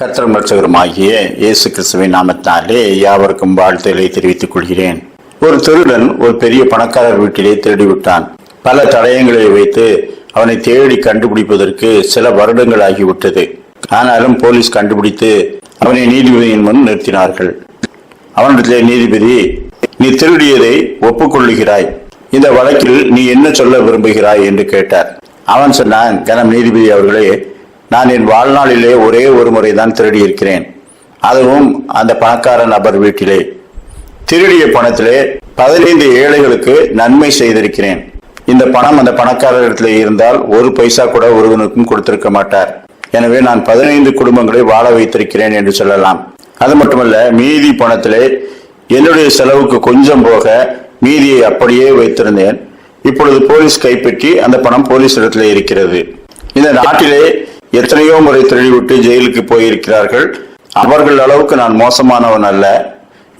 கர்த்தரும் ரட்சகருமாகிய இயேசு கிறிஸ்துவின் நாமத்தினாலே யாவருக்கும் வாழ்த்துக்களை தெரிவித்துக் கொள்கிறேன். ஒரு திருடன் ஒரு பெரிய பணக்காரர் வீட்டிலே திருடிவிட்டான். பல தடயங்களை வைத்து அவனை தேடி கண்டுபிடிப்பதற்கு சில வருடங்கள் ஆகிவிட்டது. ஆனாலும் போலீஸ் கண்டுபிடித்து அவனை நீதிபதியின் முன் நிறுத்தினார்கள். அவனிடத்திலே நீதிபதி நீ திருடியதை ஒப்புக்கொள்ளுகிறாய். இந்த வழக்கில் நீ என்ன சொல்ல விரும்புகிறாய்? என்று கேட்டார். அவன் சொன்னான் கனம் நீதிபதி அவர்களே நான் என் வாழ்நாளிலே ஒரே ஒரு முறை தான் திருடி இருக்கிறேன் அதுவும் அந்த பணக்கார நபர் வீட்டிலே. திருடிய பணத்திலே பதினைந்து ஏழைகளுக்கு நன்மை செய்திருக்கிறேன். இந்த பணம் அந்த பணக்காரரிடத்திலே இருந்தால் ஒரு பைசா கூட ஒருவனுக்கும் கொடுத்திருக்க மாட்டார். எனவே நான் பதினைந்து குடும்பங்களை வாழ வைத்திருக்கிறேன் என்று சொல்லலாம். அது மட்டுமல்ல மீதி பணத்திலே என்னுடைய செலவுக்கு கொஞ்சம் போக மீதியை அப்படியே வைத்திருந்தேன். இப்பொழுது போலீஸ் கைப்பற்றி அந்த பணம் போலீஸ் இடத்திலே இருக்கிறது. இந்த நாட்டிலே எத்தனையோ முறை திருடிவிட்டு ஜெயிலுக்கு போயிருக்கிறார்கள். அவர்கள் அளவுக்கு நான் மோசமானவன் அல்ல.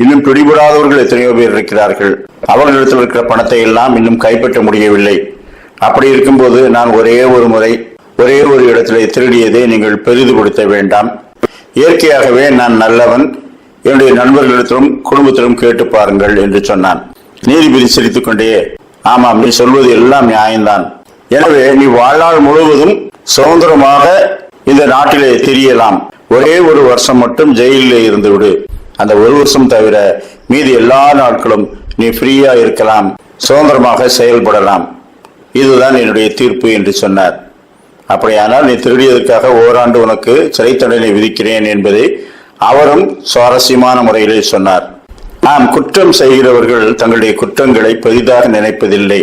இன்னும் பிடிபடாதவர்கள் எத்தனையோ பேர் இருக்கிறார்கள். அவர்களிடத்தில் இருக்கிற பணத்தை எல்லாம் இன்னும் கைப்பற்ற முடியவில்லை. அப்படி இருக்கும்போது நான் ஒரே ஒரு முறை ஒரே ஒரு இடத்திலே திருடியதை நீங்கள் பெரிதுபடுத்த வேண்டாம். இயற்கையாகவே நான் நல்லவன். என்னுடைய நண்பர்களிடத்திலும் குடும்பத்திலும் கேட்டு பாருங்கள் என்று சொன்னான். நீதிபதி சிரித்துக்கொண்டே ஆமாம் நீ சொல்வது எல்லாம் நியாயம்தான். எனவே நீ வாழ்நாள் முழுவதும் சுதந்திரமாக இந்த நாட்டிலே தெரியலாம். ஒரே ஒரு வருஷம் மட்டும் ஜெயிலிலே இருந்து விடு அந்த ஒரு வருஷம் தவிர மீதி எல்லா நாட்களும் நீ ஃப்ரீயா இருக்கலாம். சுதந்திரமாக செயல்படலாம். இதுதான் என்னுடைய தீர்ப்பு என்று சொன்னார். அப்படியானால் நீ திருடியதற்காக ஓராண்டு உனக்கு சிறை தண்டனை விதிக்கிறேன் என்பதை அவரும் சுவாரஸ்யமான முறையிலே சொன்னார். நாம் குற்றம் செய்கிறவர்கள் தங்களுடைய குற்றங்களை பெரிதாக நினைப்பதில்லை.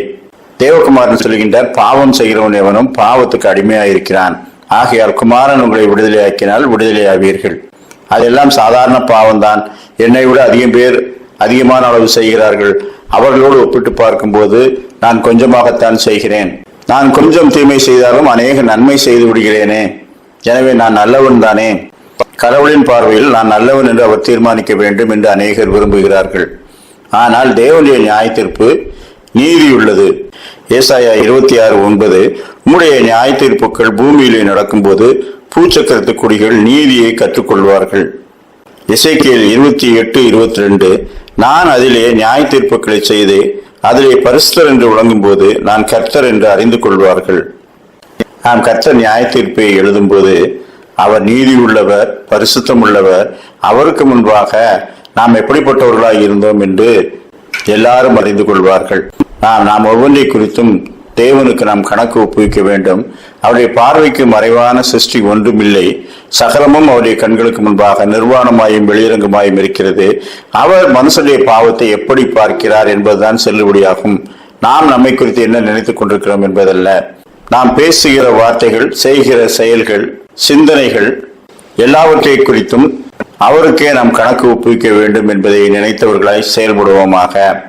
தேவகுமாரன் சொல்கின்ற பாவம் செய்கிறவன் எவனும் பாவத்துக்கு அடிமையாயிருக்கிறான். ஆகையால் குமாரன் உங்களை விடுதலையாக்கினால் விடுதலையாவீர்கள் அதெல்லாம் சாதாரண பாவம்தான். என்னை விட அதிகம் பேர் அதிகமான அளவு செய்கிறார்கள். அவர்களோடு ஒப்பிட்டு பார்க்கும்போது நான் கொஞ்சமாகத்தான் செய்கிறேன். நான் கொஞ்சம் தீமை செய்தாலும் அநேக நன்மை செய்து விடுகிறேனே. எனவே நான் நல்லவன் தானே. கடவுளின் பார்வையில் நான் நல்லவன் என்று அவர் தீர்மானிக்க வேண்டும் என்று அநேகர் விரும்புகிறார்கள். ஆனால் தேவனுடைய நியாயத்திற்பு நீதியுள்ளது. ஏசாயா இருபத்தி ஆறு ஒன்பது உம்முடைய நியாய தீர்ப்புகள் பூமியிலே நடக்கும்போது பூச்சக்கரத்து குடிகள் நீதியை கற்றுக்கொள்வார்கள். இசைக்கியல் இருபத்தி எட்டு இருபத்தி ரெண்டு நான் அதிலே நியாய தீர்ப்புகளை செய்து அதிலே பரிசுத்தர் என்று விளங்கும் போது நான் கர்த்தர் என்று அறிந்து கொள்வார்கள். நாம் கர்த்தர் நியாய தீர்ப்பை எழுதும்போது அவர் நீதி உள்ளவர் பரிசுத்தம் உள்ளவர் அவருக்கு முன்பாக நாம் எப்படிப்பட்டவர்களாக இருந்தோம் என்று எல்லாரும் அறிந்து கொள்வார்கள். நாம் நாம் ஒவ்வொன்றை குறித்தும் தேவனுக்கு நாம் கணக்கு ஒப்புவிக்க வேண்டும். அவருடைய பார்வைக்கு மறைவான சிருஷ்டி ஒன்றுமில்லை. சகலமும் அவருடைய கண்களுக்கு முன்பாக நிர்வாணமாயும் வெளியரங்கமாயும் இருக்கிறது. அவர் மனுஷனுடைய பாவத்தை எப்படி பார்க்கிறார் என்பதுதான் செல்லுபடியாகும். நாம் நம்மை குறித்து என்ன நினைத்துக் கொண்டிருக்கிறோம் என்பதல்ல. நாம் பேசுகிற வார்த்தைகள் செய்கிற செயல்கள் சிந்தனைகள் எல்லாவற்றை குறித்தும் அவருக்கே நாம் கணக்கு ஒப்புவிக்க வேண்டும் என்பதை நினைத்தவர்களாய் செயல்படுவோமாக.